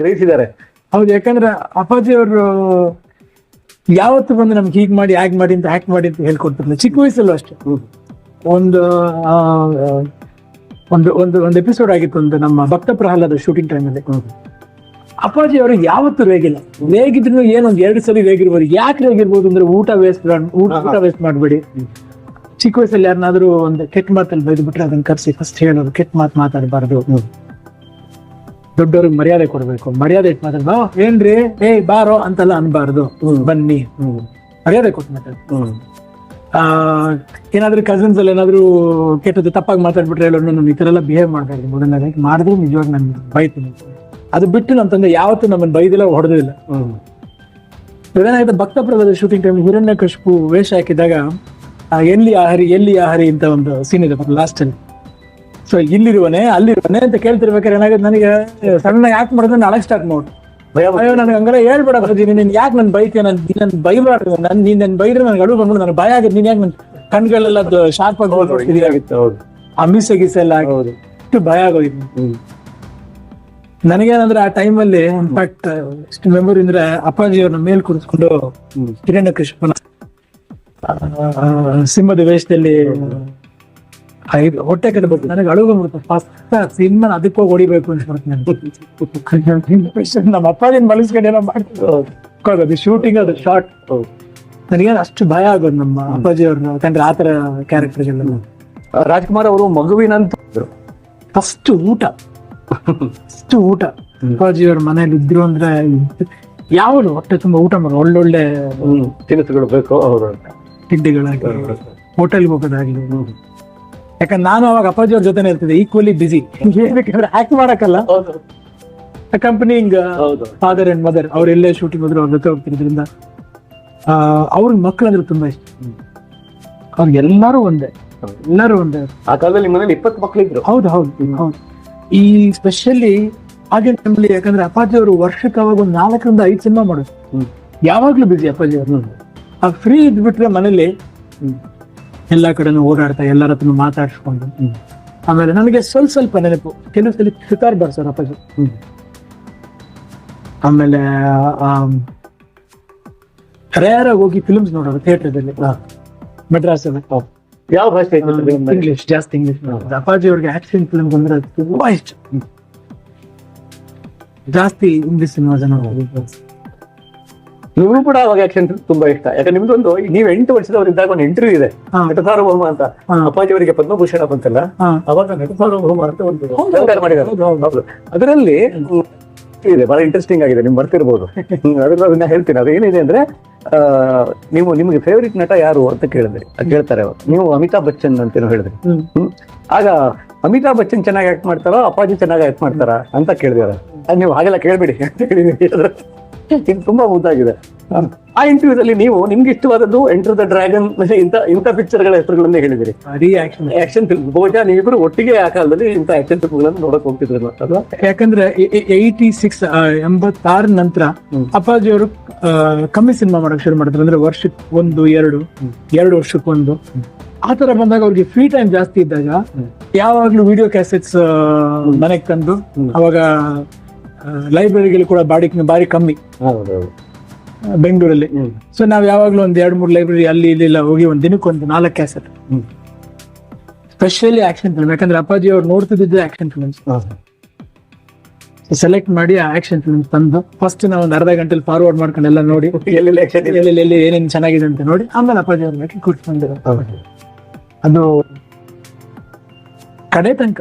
ಗ್ರಹಿಸಿದ್ದಾರೆ. ಹೌದು ಯಾಕಂದ್ರೆ ಅಪ್ಪಾಜಿ ಅವರು ಯಾವತ್ತು ಬಂದು ನಮ್ಗೆ ಹೀಗ್ ಮಾಡಿ ಹ್ಯಾಕ್ ಮಾಡಿ ಅಂತ ಹ್ಯಾಕ್ ಮಾಡಿ ಅಂತ ಹೇಳ್ಕೊಡ್ತಾರೆ ಚಿಕ್ಕ ವಯಸ್ಸಲ್ಲೂ ಅಷ್ಟೇ. ಒಂದು ಒಂದು ಒಂದು ಒಂದು ಎಪಿಸೋಡ್ ಆಗಿತ್ತು ಒಂದು ನಮ್ಮ ಭಕ್ತ ಪ್ರಹ್ಲಾದ ಶೂಟಿಂಗ್ ಟೈಮಲ್ಲಿ ಅಪ್ಪಾಜಿ ಅವರು ಯಾವತ್ತೂ ರೇಗಿಲ್ಲ ರೇಗಿದ್ರು ಏನೊಂದು ಎರಡು ಸಲ ರೇಗಿರ್ಬೋದು. ಯಾಕೆ ರೇಗಿರ್ಬೋದು ಅಂದ್ರೆ ಊಟ ವೇಸ್ಟ್ ಊಟ ಊಟ ವೇಸ್ಟ್ ಮಾಡಬೇಡಿ. ಚಿಕ್ಕ ವಯಸ್ಸಲ್ಲಿ ಯಾರನ್ನಾದ್ರೂ ಒಂದು ಕೆಟ್ಟ ಮಾತಲ್ಲಿ ಬೈದು ಬಿಟ್ರೆ ಅದನ್ನ ಕರ್ಸಿ ಫಸ್ಟ್ ಹೇಳೋದು ಕೆಟ್ಟ ಮಾತು ಮಾತಾಡಬಾರ್ದು. ದೊಡ್ಡವ್ರಿಗೆ ಮರ್ಯಾದೆ ಕೊಡ್ಬೇಕು. ಮರ್ಯಾದೆ ಇಟ್ಟು ಬಾ ಏನ್ರಿ? ಏಯ್ ಬಾರೋ ಅಂತೆಲ್ಲ ಅನ್ಬಾರ್ದು. ಬನ್ನಿ. ಮರ್ಯಾದೆ ಕೊಟ್ಟು ಮಾತಾಡಿ. ಆ ಏನಾದ್ರೂ ಕಸಿನ್ಸ್ ಅಲ್ಲಿ ಏನಾದ್ರೂ ಕೆಟ್ಟದ್ದು ತಪ್ಪಾಗಿ ಮಾತಾಡ್ಬಿಟ್ರೆ ಹೇಳೋಣ ನಾನು ಈ ತರ ಎಲ್ಲ ಬಿಹೇವ್ ಮಾಡ್ಬಾರ್ದು ಮೊದಲನೇ ಮಾಡಿದ್ರೆ ನಿಜವಾಗಿ ನಾನು ಬೈತೀನಿ. ಅದು ಬಿಟ್ಟು ನಮ್ಮ ತಂದೆ ಯಾವತ್ತೂ ನಮ್ಮನ್ನು ಬೈದಿಲ್ಲ ಹೊಡೆದಿಲ್ಲ. ಏನಾಯ್ತು? ಭಕ್ತ ಪ್ರಭಾದ ಶೂಟಿಂಗ್ ಟೈಮ್ ಹಿರಣ್ಯ ಕಶ್ಪು ವೇಷ ಹಾಕಿದಾಗ ಎಲ್ಲಿ ಆಹರಿ ಎಲ್ಲಿ ಆಹರಿ ಅಂತ ಒಂದು ಸೀನ್ ಇದೆ ಲಾಸ್ಟ್ ಅಲ್ಲಿ. ಸೊ ಇಲ್ಲಿರುವನೆ ಅಲ್ಲಿರುವನೆ ಅಂತ ಕೇಳ್ತಿರ್ಬೇಕಾದ್ರೆ ಏನಾಗುತ್ತೆ? ನನಗೆ ಸಣ್ಣ ಯಾಕೆ ಮಾಡಿದ್ರೆ ನಾನು ಅಳಕ್ ಸ್ಟಾರ್ಟ್ ಮಾಡು ಭಯ ಅಯ್ಯೋ ನನಗೆ ಹಂಗಾರೆ ಹೇಳ್ಬೇಡ ಬರ್ತೀನಿ ನೀನ್ ಯಾಕೆ ನನ್ ಬೈತೀಯ? ನನ್ ನನ್ ಬೈಬಾರ್ದು. ನನ್ ನೀನ್ ನನ್ ಬೈದ್ರೆ ನನ್ಗೆ ಅಡುಗೆ ಬಂದ್ಬಿಡು. ನನಗೆ ಭಯ ಆಗುತ್ತೆ. ನೀನು ಯಾಕೆ ನನ್ನ ಕಣ್ಗಳೆಲ್ಲ ಶಾರ್ಪ್ ಆಗಿ? ಇದಾಗಿತ್ತು ಆ ಮಿಸ್ ಗಿಸ್ ಎಲ್ಲ ಆಗಿ ಹೌದು. ಅಷ್ಟು ಭಯ ಆಗೋಯ್ತು. ನನಗೇನಂದ್ರೆ ಆ ಟೈಮಲ್ಲಿ ಇನ್ಫ್ಯಾಕ್ಟ್ ಎಷ್ಟು ಮೆಮೊರಿ ಅಂದ್ರೆ ಅಪ್ಪಾಜಿ ಅವ್ರನ್ನ ಮೇಲ್ ಕುಡಿಸ್ಕೊಂಡು ಕಿರಣ್ಯ ಕೃಷ್ಣ ಕೃಷ್ಣನ ಸಿಂಹದ ವೇಷದಲ್ಲಿ ಹೊಟ್ಟೆ ಕಡೆ ನನಗೆ ಅಳುವ ಬಂದ್ಬಿಡ್ತು ಫಸ್ಟ್ ಸಿನಿಮಾ ಅದಕ್ಕೆ ಹೋಗಿ ಹೊಡಿಬೇಕು ಅನ್ಸ್ಬಿಡ್ತು ನಮ್ಮ ಅಪ್ಪಾಜಿನ ಮಲಸ್ಕೊಂಡು ಏನೋ ಮಾಡ್ತಿದ್ದು ಅದು ಶೂಟಿಂಗ್ ಅದು ಶಾರ್ಟ್. ನನಗೇನು ಅಷ್ಟು ಭಯ ಆಗೋದು ನಮ್ಮ ಅಪ್ಪಾಜಿ ಅವ್ರನ್ನ ಯಾಕಂದ್ರೆ ಆತರ ತರ ಕ್ಯಾರೆಕ್ಟರ್ ರಾಜ್ಕುಮಾರ್ ಅವರು ಮಗುವಿನಂತ ಫಸ್ಟ್ ಊಟ. ಫಸ್ಟ್ ಊಟ. ಅಪ್ಪಾಜಿ ಅವ್ರ ಮನೇಲಿ ಇದ್ರು ಅಂದ್ರೆ ಯಾವುದು ಹೊಟ್ಟೆ ತುಂಬಾ ಊಟ ಮಾಡೋ ಒಳ್ಳೊಳ್ಳೆ ತಿನಿಸುಗಳು ಬೇಕು ತಿಂಡಿಗಳಾಗಿ ಹೋಟೆಲ್ಗೆ ಹೋಗೋದಾಗ್ಲಿ. ಯಾಕಂದ್ರೆ ನಾನು ಅವಾಗ ಅಪ್ಪಾಜಿ ಅವ್ರ ಜೊತೆನೆ ಇರ್ತಿದ್ದೆ ಈಕ್ವಲಿ ಬಿಸಿ ಏನಕ್ಕೆ ಆಕ್ಟ್ ಮಾಡಕ್ಕಲ್ಲ? ಹಿಂಗ ಹೌದು. ಫಾದರ್ ಅಂಡ್ ಮದರ್ ಅವ್ರ ಎಲ್ಲೇ ಶೂಟಿಂಗ್ ಹೋದ್ರು ಅವ್ರ ಜೊತೆ ಹೋಗ್ತಿರೋದ್ರಿಂದ ಅವ್ರ ಅಂದ್ರೆ ತುಂಬಾ ಇಷ್ಟ. ಅವ್ರಿಗೆ ಎಲ್ಲರೂ ಒಂದೇ. ಎಲ್ಲರೂ ಒಂದೇ. ಆ ಕಾಲದಲ್ಲಿ ಮನೇಲಿ ಇಪ್ಪತ್ತು ಮಕ್ಳಿದ್ರು ಹೌದು ಹೌದು ಹೌದು. ಈ ಸ್ಪೆಷಲಿ ಆಗಿನ ಟೈಮಲ್ಲಿ ಯಾಕಂದ್ರೆ ಅಪ್ಪಾಜಿ ಅವರು ವರ್ಷಕ್ಕೆ ಅವಾಗ ಒಂದು ನಾಲ್ಕರಿಂದ ಐದು ಸಿನಿಮಾ ಮಾಡೋದು. ಯಾವಾಗ್ಲೂ ಬಿಸಿ ಅಪ್ಪಾಜಿ ಅವರು. ಆ ಫ್ರೀ ಇದ್ಬಿಟ್ರೆ ಮನೇಲಿ. ಎಲ್ಲಾ ಕಡೆನೂ ಓಡಾಡ್ತಾ ಎಲ್ಲರ ಹತ್ರ ಮಾತಾಡಿಸ್ಕೊಂಡು. ಆಮೇಲೆ ನನಗೆ ಸ್ವಲ್ಪ ಸ್ವಲ್ಪ ನೆನಪು. ಕೆಲವು ಸಲ ಸಿತಾರ್ ಬರ್ಸೋರು ಅಪ್ಪಾಜಿ. ಆಮೇಲೆ ರೇರ್ ಹೋಗಿ ಫಿಲ್ಮ್ಸ್ ನೋಡೋದು ಥಿಯೇಟರ್ದಲ್ಲಿ. ಮೆಡ್ರಾಸ್ ಯಾವ ಭಾಷೆ? ಇಂಗ್ಲಿಷ್ ಜಾಸ್ತಿ ಇಂಗ್ಲಿಷ್ ಅಪ್ಪಾಜಿ ಅವ್ರಿಗೆ ಆಕ್ಷನ್ ಫಿಲ್ಮ್ ಬಂದ್ರೆ ಅದು ತುಂಬಾ ಇಷ್ಟ. ಜಾಸ್ತಿ ಇಂಗ್ಲಿಷ್ ಸಿನಿಮಾ ಜನ ನಿಮಗೂ ಕೂಡ ಅವಾಗ ಆಕ್ಷನ್ ತುಂಬಾ ಇಷ್ಟ. ಯಾಕಂದ್ರೆ ನಿಮ್ದೊಂದು ನೀವು ಎಂಟು ವರ್ಷದವರಿದ್ದಾಗ ಒಂದು ಇಂಟರ್ವ್ಯೂ ಇದೆ. ನಟಸಾರ್ವಭೌಮ ನಟ ಅಂತ. ಅಪ್ಪಾಜಿ ಅವರಿಗೆ ಪದ್ಮಭೂಷಣ ಬಂತಲ್ಲ. ಅವಾಗ ನಟಸಾರ್ವಭೌಮ ಅಂತ ಒಂದು ಮಾಡಿದ್ದಾರೆ. ಅದರಲ್ಲಿ ಇದೆ ಬಹಳ ಇಂಟ್ರೆಸ್ಟಿಂಗ್ ಆಗಿದೆ. ನಿಮ್ಗೆ ಬರ್ತಿರ್ಬೋದು. ಅದನ್ನ ಹೇಳ್ತೀನಿ. ಅದು ಏನಿದೆ ಅಂದ್ರೆ ಆ, ನೀವು ನಿಮಗೆ ಫೇವರಿಟ್ ನಟ ಯಾರು ಅಂತ ಕೇಳಿದ್ರಿ. ಅದ್ ಕೇಳ್ತಾರೆ ಅವ್ರು. ನೀವು ಅಮಿತಾಬ್ ಬಚ್ಚನ್ ಅಂತೇನೋ ಹೇಳಿದ್ರಿ. ಆಗ ಅಮಿತಾಬ್ ಬಚ್ಚನ್ ಚೆನ್ನಾಗಿ ಆಕ್ಟ್ ಮಾಡ್ತಾರೋ ಅಪ್ಪಾಜಿ ಚೆನ್ನಾಗಿ ಆಕ್ಟ್ ಮಾಡ್ತಾರಾ ಅಂತ ಕೇಳಿದಾರ ನೀವು ಹಾಗೆಲ್ಲ ಕೇಳ್ಬೇಡಿ. ಅಂತ ಹೇಳಿ ತುಂಬಾ ಮುದ್ದಾಗಿದೆ. ಆ ಇಂಟರ್ವ್ಯೂ ಅಲ್ಲಿ ನೀವು ನಿಮ್ಗೆ ಇಷ್ಟವಾದದ್ದು ಎಂಟರ್ ದ ಡ್ರ್ಯಾಗನ್ ಇಂತ ಪಿಕ್ಚರ್ಗಳ ಹೆಸರುಗಳನ್ನೇ ಹೇಳಿದಿರಿ. ಆಕ್ಷನ್ ಫಿಲ್ಮ್ ಬಹುಶಃ ನೀವಿಬ್ರು ಒಟ್ಟಿಗೆ ಆ ಕಾಲದಲ್ಲಿ ಇಂತ ಆಕ್ಷನ್ ಫಿಲ್ಮ್ಗಳನ್ನು ನೋಡಕ್ ಹೋಗ್ತಿದ್ರು ಅಲ್ವಾ ಯಾಕಂದ್ರೆ ಏಯ್ಟಿ ಸಿಕ್ಸ್ ಎಂಬತ್ತಾರ ನಂತರ ಅಪ್ಪಾಜಿ ಅವರು ಕಮ್ಮಿ ಸಿನಿಮಾ ಮಾಡಕ್ ಶುರು ಮಾಡಿದ್ರು ಅಂದ್ರೆ ವರ್ಷಕ್ಕೆ ಒಂದು ಎರಡು ಎರಡು ವರ್ಷಕ್ಕೊಂದು ಆ ತರ ಬಂದಾಗ ಅವ್ರಿಗೆ ಫ್ರೀ ಟೈಮ್ ಜಾಸ್ತಿ ಇದ್ದಾಗ. ಯಾವಾಗ್ಲೂ ವಿಡಿಯೋ ಕ್ಯಾಸೆಟ್ಸ್ ಮನೆಗೆ ತಂದು ಅವಾಗ ಲೈಬ್ರರಿಗಳು ಕೂಡ ಬಾಡಿ ಬಾರಿ ಕಮ್ಮಿ. ಹೌದೌದು. ಬೆಂಗಳೂರಲ್ಲಿ. ಸೊ ನಾವು ಯಾವಾಗ್ಲೂ ಒಂದ್ ಎರಡು ಮೂರು ಲೈಬ್ರರಿ ಅಲ್ಲಿ ಇಲ್ಲಿ ಎಲ್ಲ ಹೋಗಿ ಒಂದ್ ದಿನಕ್ಕೆ ಒಂದು ನಾಲ್ಕು ಕ್ಯಾಸೆಟ್. ಸ್ಪೆಷಲಿ ಆಕ್ಷನ್ ಫಿಲ್ಮ್ ಯಾಕಂದ್ರೆ ಅಪ್ಪಾಜಿ ಅವ್ರು ನೋಡ್ತಿದ್ದು ಆಕ್ಷನ್ ಫಿಲ್ಮ್ಸ್ ಸೆಲೆಕ್ಟ್ ಮಾಡಿ ಆಕ್ಷನ್ ಫಿಲ್ಮ್ ತಂದು ಫಸ್ಟ್ ನಾವು ಒಂದು ಅರ್ಧ ಗಂಟೆಲಿ ಫಾರ್ವರ್ಡ್ ಮಾಡ್ಕೊಂಡು ಎಲ್ಲ ನೋಡಿ ಎಲ್ಲೆಲ್ಲಿ ಏನೇನು ಚೆನ್ನಾಗಿದೆ ಅಂತ ನೋಡಿ ಆಮೇಲೆ ಅಪ್ಪಾಜಿ ಅವ್ರ ಮೇಲೆ ಕೂತ್ಕೊಂಡಿರೋ ಅದು ಕಡೆ ತನಕ.